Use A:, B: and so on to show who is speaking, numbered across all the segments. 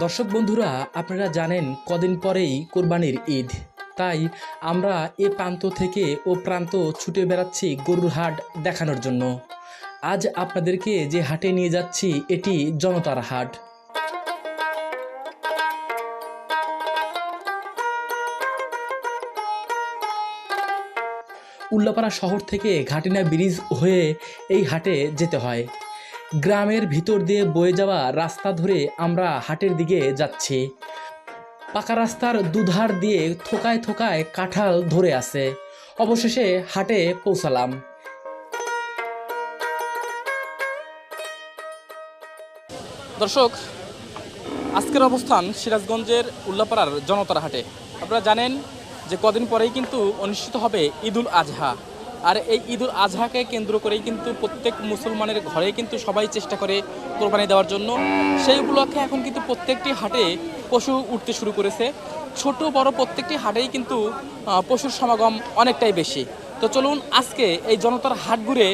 A: দর্শক বন্ধুরা, আপনারা জানেন কদিন পরেই কোরবানির ঈদ। তাই আমরা এ প্রান্ত থেকে ও প্রান্ত ছুটে বেড়াচ্ছি গরুর হাট দেখানোর জন্য। আজ আপনাদেরকে যে হাটে নিয়ে যাচ্ছি, এটি জনতার হাট। উল্লাপাড়া শহর থেকে ঘাটিনা ব্রিজ হয়ে এই হাটে যেতে হয়। গ্রামের ভিতর দিয়ে বয়ে যাওয়া রাস্তা ধরে আমরা হাটের দিকে যাচ্ছি। পাকা রাস্তার দুধার দিয়ে থোকায় থোকায় কাঁঠাল ধরে আছে। অবশেষে হাটে পৌঁছালাম। দর্শক, আজকের অবস্থান সিরাজগঞ্জের উল্লাপাড়ার জনতার হাটে। আপনারা জানেন যে কদিন পরেই কিন্তু অনুষ্ঠিত হবে ঈদুল আজহা। আর এই ঈদুল আজহাকে কেন্দ্র করেই কিন্তু প্রত্যেক মুসলমানের ঘরে কিন্তু সবাই চেষ্টা করে কোরবানি দেওয়ার জন্য। সেই উপলক্ষে এখন কিন্তু প্রত্যেকটি হাটে পশু উঠতে শুরু করেছে। ছোট, বড় প্রত্যেকটি হাটেই কিন্তু পশুর সমাগম অনেকটাই বেশি। তো চলুন আজকে এই জনতার হাট ঘুরে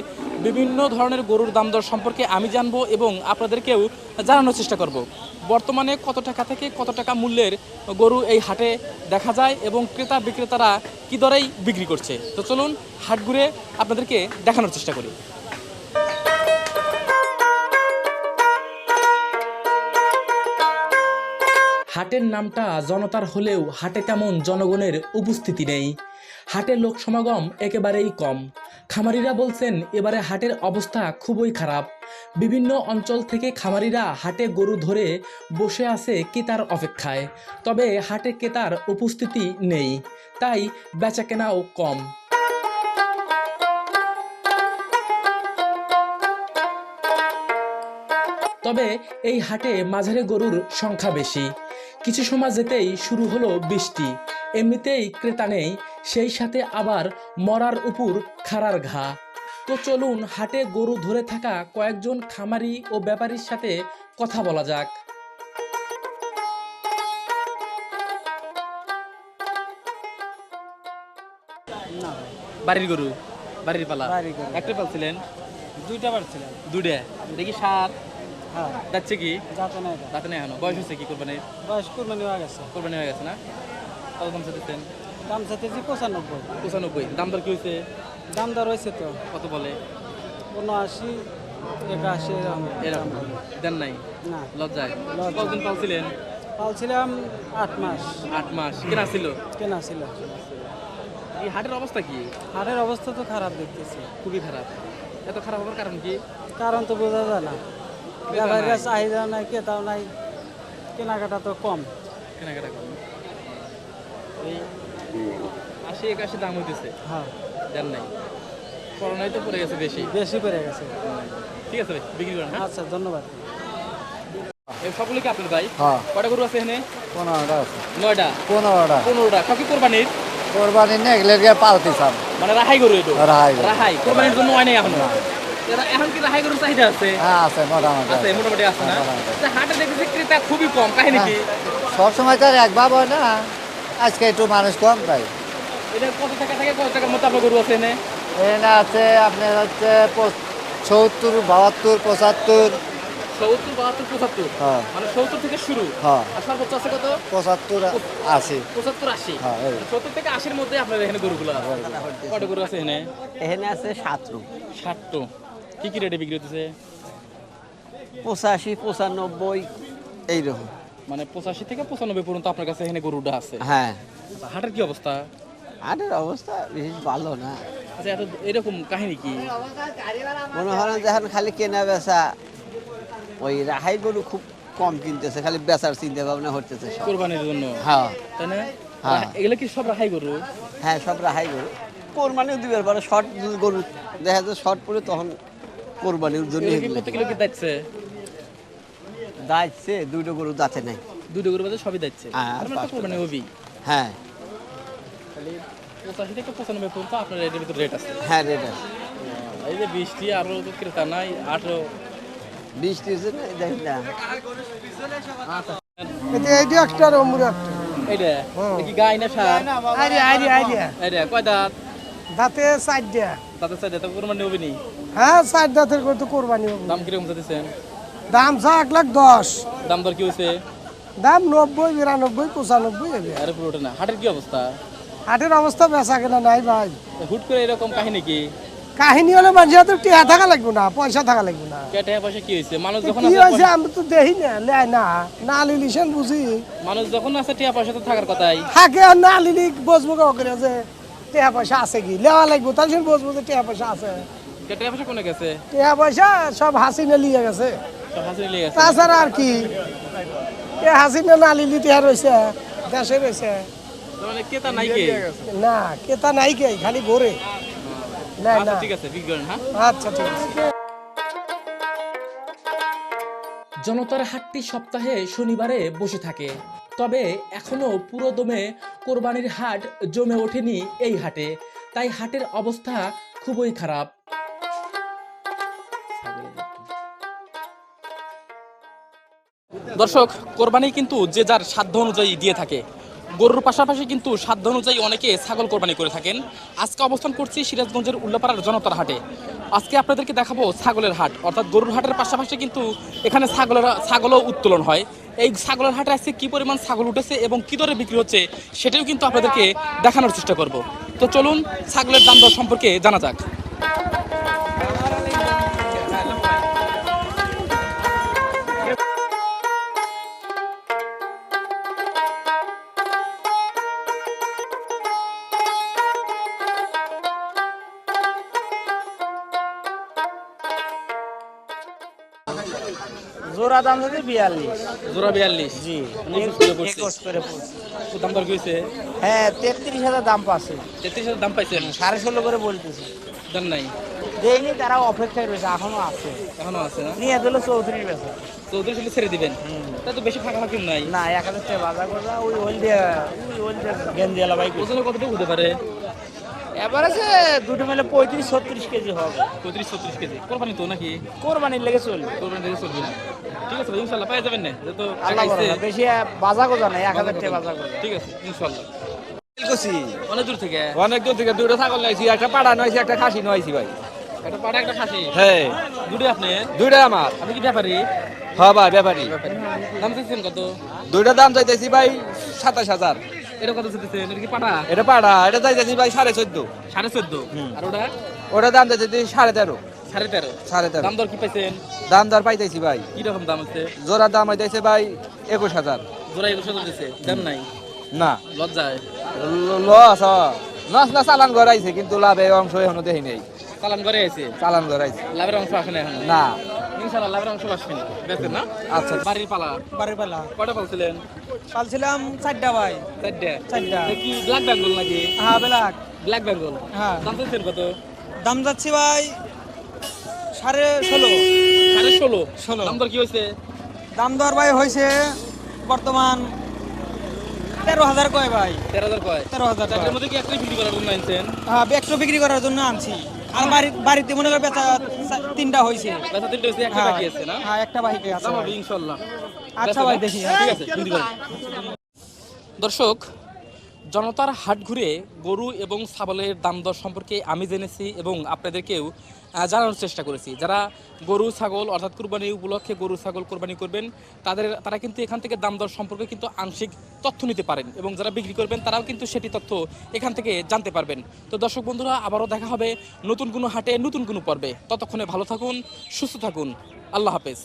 A: বিভিন্ন ধরনের গরুর দাম দর সম্পর্কে আমি জানব এবং আপনাদেরকেও জানানোর চেষ্টা করব। বর্তমানে কত টাকা থেকে কত টাকা মূল্যের গরু এই হাটে দেখা যায় এবং ক্রেতা বিক্রেতারা কী দরেই বিক্রি করছে? তো চলুন হাট ঘুরে আপনাদেরকে দেখানোর চেষ্টা করি। হাটের নামটা জনতার হলেও হাটে তেমন জনগণের উপস্থিতি নেই। হাটে লোক সমাগম একেবারেই কম। খামারিরা বলছেন, এবারে হাটের অবস্থা খুবই খারাপ। বিভিন্ন অঞ্চল থেকে খামারিরা হাটে গরু ধরে বসে আছে ক্রেতার অপেক্ষায়। তবে হাটে ক্রেতার উপস্থিতি নেই, তাই বেচাকেনাও কম। তবে এই হাটে মাঝারি গরুর সংখ্যা বেশি। কিছু সময় যেতেই শুরু হলো বৃষ্টি। এমনিতেই ক্রেতা নেই সেই সাথে আবার মরার উপর খাড়ার ঘা। তো চলুন হাটে গরু ধরে থাকা কয়েকজন খামারি ও ব্যাপারীর সাথে কথা বলা যাক।
B: না
A: বাড়ির গরু বাড়ির পালা।
B: বাড়ির গরু।
A: একটা পালছিলেন?
B: দুইটা পারছিলাম
A: দুটা দেখি সাত
B: হ্যাঁ।
A: যাচ্ছে কি?
B: যাতে না
A: নেই এখনও। বয়স হচ্ছে কি কোরবানির?
B: বয়স কুরবানি হয়ে গেছে।
A: কোরবানি হয়ে গেছে না? কত দাম চাইতেছেন?
B: দাম চাইতেছি পঁচানব্বই।
A: পঁচানব্বই। দাম দর কি হয়েছে
B: দাম দর হয়েছে তো।
A: কত বলে?
B: উনআশি একাশি এরকম।
A: এরকম। দেন নাই?
B: না।
A: লজ্জায়। কতদিন পালছিলেন?
B: পালছিলাম আট মাস।
A: আট মাস। কেনা ছিল?
B: কেনা ছিল।
A: এই হাটের অবস্থা কি?
B: হাটের অবস্থা তো খারাপ দেখতেছি।
A: খুবই খারাপ। এত খারাপ হওয়ার কারণ কি?
B: কারণ তো বোঝা যায় না। ব্যাপারীরা। চাহিদা নাই। ক্রেতাও নাই কেনাকাটা তো কম।
A: কেনাকাটা করেন এই আশি একাশি দাম হইতেছে।
B: হ্যাঁ।
A: দেন নাই। করোনায় তো পড়ে গেছে বেশি।
B: বেশি পড়ে গেছে।
A: ঠিক আছে ভাই বিক্রি করেন হ্যাঁ?
B: আচ্ছা ধন্যবাদ।
A: এই সবগুলো কি আপনার ভাই?
C: হ্যাঁ।
A: কটা গরু আছে এখানে?
C: পনেরোটা আছে।
A: নয়টা?
C: পনেরোটা।
A: পনেরোটা। সব কি কোরবানির?
C: কোরবানি নিয়ে এগুলো গিয়ে পালতি সব
A: মানে রাহাই গরু এটা?
C: রাহাই গরু।
A: রাহাই। কোরবানির জন্য হয় নাই এখনও? এখন কি রাহাই গরুর চাহিদা আছে?
C: হ্যাঁ আছে মোটামুটি
A: আছে
C: আছে।
A: মোটামুটি আছে না? হাটে দেখেছি ক্রেতা খুবই কম কাহিনী কি
C: সব সময় তো আর এক ভাব হয় না। আজকে একটু মানুষ কম তাই
A: এটা কত টাকা থেকে কত টাকার মতো আপনার গরু আছে এনে
C: এখানে আছে আপনার হচ্ছে সত্তর বাহাত্তর পঁচাত্তর।
A: সত্তর বাহাত্তর পঁচাত্তর?
C: হ্যাঁ।
A: মানে সত্তর থেকে শুরু?
C: হ্যাঁ।
A: আর সর্বোচ্চ আছে কত?
C: পঁচাত্তর আশি।
A: পঁচাত্তর আশি।
C: হ্যাঁ
A: সত্তর থেকে আশির মধ্যে আপনার এখানে গরুগুলো আছে। কটা গরু আছে এখানে?
B: এখানে আছে সাতরু
A: ষাটটো কি কি রেটে বিক্রি হতেছে
B: পঁচাশি পঁচানব্বই এইরকম।
A: মানে পঁচাশি থেকে পঁচানব্বই পর্যন্ত আপনার কাছে এখানে গরুটা আছে।
B: হ্যাঁ।
A: হাটের কি অবস্থা?
B: হাটের অবস্থা বেশ ভালো না।
A: আচ্ছা এত এরকম কাহিনী কি?
B: মনে হয় না যখন খালি কেনা বেচা ওই রাহাই গরু খুব কম কিনতেছে খালি বেচার চিন্তা ভাবনা হতেছে
A: কোরবানির জন্য?
B: হ্যাঁ।
A: তাই না?
B: হ্যাঁ।
A: এগুলো কি সব রাখাই গরু?
B: হ্যাঁ সব রাহাই গরু। কোরবানিও দিবার পরে শর্ট গরু দেখা যায় শর্ট পরে তখন কোরবানির জন্য
A: এগুলো কি প্রত্যেক দাচ্ছে
B: দুটো গরু দাঁতে নাই।
A: দুটো গরু বাদে সবই দাচ্ছে
B: হ্যাঁ,
A: তার মানে তো
B: পাঁচটা
A: কোরবানি হবি
B: হ্যাঁ
A: খালি পঁচাশি থেকে পঁচানব্বই পর্যন্ত আপনার এটার ভিতরে রেট আছে।
B: হ্যাঁ রেট আছে।
A: এই যে বৃষ্টি আরও তো ক্রেতা নাই আঠারো।
B: বৃষ্টি হচ্ছে না দেখ না।
D: এটা এইটা একটা আর অমুর একটা।
A: এইটা কি গাই না সার?
D: আইডিয়া আইডিয়া আইডিয়া
A: এইটা কয় দাঁত?
D: দাঁতে সাইড দেয়া
A: তাতে সাইডে তো কোরবানি হবে নি?
D: হ্যাঁ সাইড দাঁতের করে তো কোরবানি হবে।
A: দাম কীরকম চাইতেছেন?
D: দাম চা এক লাখ দশ।
A: দাম দর কি হয়েছে
D: দাম নব্বই বিরানব্বই পঁচানব্বই হবে
A: আরে পুরোটা না হাটের কি অবস্থা?
D: হাটের অবস্থা বেচা কেনা নাই ভাই।
A: হুট করে এরকম কাহিনী কি?
D: কাহিনী হলে মানুষের তো টিয়া থাকা লাগবে না পয়সা থাকা লাগবে না।
A: কে টাকা পয়সা কি হয়েছে? মানুষ যখন
D: কি
A: আছে
D: হয়েছে আমি তো দেখি না লেয় না। না লিলিশন বুঝি।
A: মানুষ যখন আছে টাকা পয়সা তো থাকার কথাই।
D: থাকে আর না লিলি বসবো কে করে যে টিয়া পয়সা আছে কি? লেওয়া লাগবে তার সঙ্গে বসবো যে টিয়া পয়সা আছে।
A: কে টাকা পয়সা কোনে গেছে?
D: টিয়া পয়সা সব হাসিনে লিয়ে গেছে।
A: সব হাসিয়ে নিয়ে গেছে।
D: তাছাড়া আর কি? এ হাসিনা না লিলি টিয়া রয়েছে দেশে রয়েছে
A: মানে ক্রেতা নাই কে?
D: না কেতা নাই কে খালি ঘোরে না
A: আচ্ছা
D: না।
A: ঠিক আছে বিক্রি হ্যাঁ?
D: আচ্ছা ঠিক আছে।
A: জনতার হাটটি সপ্তাহে শনিবারে বসে থাকে। তবে এখনও পুরো দমে কোরবানির হাট জমে ওঠেনি এই হাটে। তাই হাটের অবস্থা খুবই খারাপ। দর্শক কোরবানি কিন্তু যে যার সাধ্য অনুযায়ী দিয়ে থাকে। গরুর পাশাপাশি কিন্তু সাধ্য অনুযায়ী অনেকে ছাগল কোরবানি করে থাকেন। আজকে অবস্থান করছি সিরাজগঞ্জের উল্লাপাড়ার জনতার হাটে। আজকে আপনাদেরকে দেখাবো ছাগলের হাট, অর্থাৎ গরুর হাটের পাশাপাশি কিন্তু এখানে ছাগলের, ছাগলও উত্তোলন হয়। এই ছাগলের হাটে আজকে কি পরিমাণ ছাগল উঠেছে এবং কি দরে বিক্রি হচ্ছে সেটাও কিন্তু আপনাদেরকে দেখানোর চেষ্টা করব। তো চলুন, ছাগলের দাম দর সম্পর্কে জানা যাক।
C: জোড়া দাম যদি বিয়াল্লিশ।
A: জোড়া বিয়াল্লিশ?
C: জি।
A: একুশ করে পড়ছে।
C: একুশ করে পড়ছে।
A: দাম দর কি
C: হ্যাঁ তেত্রিশ হাজার দাম পাচ্ছে।
A: তেত্রিশ হাজার দাম পাইছেন
C: সাড়ে ষোলো করে বলতেছে।
A: দেন নাই।
C: দেয়নি তারা অপেক্ষায় রয়েছে এখনও আছে।
A: এখনও আছে না?
C: নিয়ে দিল চৌত্রিশ বেচা।
A: চৌধুরী শুধু ছেড়ে দিবেন? তাই তো বেশি ফাঁকা ফাঁকি নাই।
C: না এক হাজার টাকা বাজার করবা ওই দিয়ে ওই ওল দিয়ে গেঞ্জি এলা বাইক
A: ওজনে কতটুকু হতে পারে?
C: এবারে দুটো মিলে পঁয়ত্রিশ ছত্রিশ কেজি হবে।
A: পঁয়ত্রিশ ছত্রিশ কেজি। কোরবানি তো নাকি?
C: কোরবানির লেগে চলবে।
A: কোরবানি দিতে চলবে ঠিক আছে ইনশাল্লাহ পাই যাবেন না? যেহেতু
C: আল্লাহ
A: টাকা
C: বড়
A: আইছে।
C: না, বেশি বাজা গোজা নাই এক হাজার টাকা বাজা গোজা
A: ঠিক আছে ইনশাল্লাহ অনেক দূর থেকে?
E: অনেক দূর থেকে দুটো ছাগল নাইছি একটা পাড়া নয়ছি একটা খাসি নয়ছি ভাই।
A: একটা পাটা একটা খাসি?
E: হ্যাঁ।
A: দুটো আপনি?
E: দুইটা আমার।
A: আপনি কি ব্যাপারী?
E: হ্যাঁ ভাই ব্যাপারী।
A: দাম চাইছেন কত?
E: দুইটা দাম চাইতেছি ভাই সাতাশ হাজার।
A: এটা কত চাইতেছেন এটা কি পাটা
E: এটা পাড়া এটা চাইতেছি ভাই সাড়ে চোদ্দ।
A: সাড়ে চোদ্দ? আর ওটা?
E: ওটা দাম চাইতেছি সাড়ে তেরো।
A: সাড়ে তেরো।
E: সাড়ে তেরো।
A: দাম দর কি পাইছেন?
E: দাম দর পাইতেছি ভাই।
A: কি রকম দাম আছে?
E: জোড়ার দাম হইতেছে ভাই একুশ হাজার।
A: জোড়া একুশ হাজার দিছে। দাম নাই?
E: না।
A: লজ্জায়।
E: লস না চালান গড়াইছে কিন্তু লাভে অংশ এখনও দেখি নেই।
A: চালান করে
E: চালান গড়াইছে।
A: লাভের অংশ আসে না
E: না।
A: ইনশাল্লাহ লাভের অংশ আসবে দেখছেন না?
E: আচ্ছা।
A: বাড়ির পালা।
F: বাড়ির পালা।
A: কয়টা পালছিলেন?
F: পালছিলাম চারটা ভাই।
A: চারটে?
F: চারটা।
A: কি ব্ল্যাক বেঙ্গল নাকি?
F: হ্যাঁ বেলাক
A: ব্ল্যাক বেঙ্গল।
F: হ্যাঁ।
A: দাম চাইছেন কত?
F: দাম যাচ্ছি ভাই সাড়ে ষোলো।
A: সাড়ে ষোলো?
F: ষোলো।
A: দাম দর কি হয়েছে?
F: দাম দর ভাই হয়েছে বর্তমান তেরো হাজার কয় ভাই।
A: তেরো হাজার কয়?
F: তেরো হাজার কয়।
A: মধ্যে কি একটাই বিক্রি করার জন্য আনছেন?
F: হ্যাঁ একটু বিক্রি করার জন্য আনছি। আর বাড়ি বাড়িতে মনে করো বেচা তিনটা হয়েছে
A: বেচা তিনটে হয়েছে একটা
F: হ্যাঁ।
A: বাকি আছে না?
F: হ্যাঁ একটা বাহিকে আছে।
A: দাম ইনশাল্লাহ।
F: আচ্ছা ভাই দেখি।
A: ঠিক আছে দর্শক জনতার হাট ঘুরে গরু এবং ছাগলের দাম দর সম্পর্কে আমি জেনেছি এবং আপনাদেরকেও জানানোর চেষ্টা করেছি। যারা গরু, ছাগল অর্থাৎ কুরবানি উপলক্ষে গরু, ছাগল কোরবানি করবেন, তাদের, তারা কিন্তু এখান থেকে দাম দর সম্পর্কে কিন্তু আংশিক তথ্য নিতে পারেন এবং যারা বিক্রি করবেন, তারাও কিন্তু সেটি তথ্য এখান থেকে জানতে পারবেন। তো দর্শক বন্ধুরা, আবারও দেখা হবে নতুন কোনো হাটে, নতুন কোনো পর্বে। ততক্ষণে ভালো থাকুন, সুস্থ থাকুন। আল্লাহ হাফেজ।